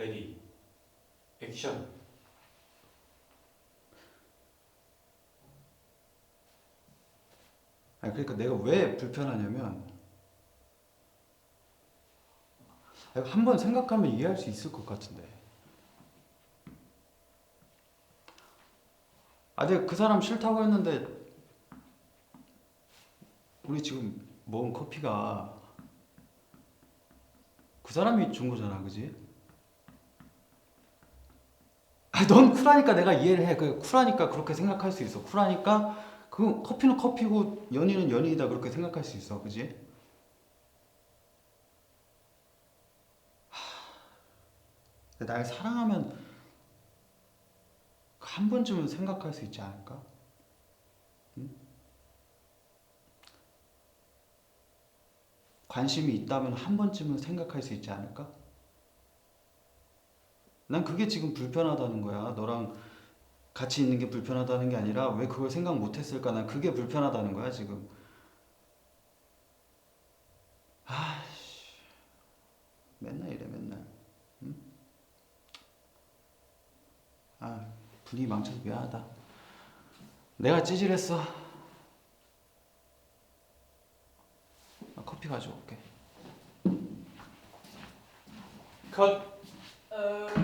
레디 액션 아니 그러니까 내가 왜 불편하냐면 한 번 생각하면 이해할 수 있을 것 같은데. 아 내가 그 사람 싫다고 했는데 우리 지금 먹은 커피가 그 사람이 준 거잖아, 그지? 아, 넌 쿨하니까 내가 이해를 해. 그 쿨하니까 그렇게 생각할 수 있어. 쿨하니까 그 커피는 커피고 연인은 연인이다 그렇게 생각할 수 있어, 그지? 하, 날 사랑하면 한 번쯤은 생각할 수 있지 않을까? 응? 관심이 있다면 한 번쯤은 생각할 수 있지 않을까? 난 그게 지금 불편하다는 거야. 너랑 같이 있는 게 불편하다는 게 아니라 왜 그걸 생각 못 했을까? 난 그게 불편하다는 거야, 지금. 아씨. 맨날 이래, 맨날. 응? 아, 분위기 망쳐서 미안하다. 내가 찌질했어. 나 커피 가져올게. 컷 어...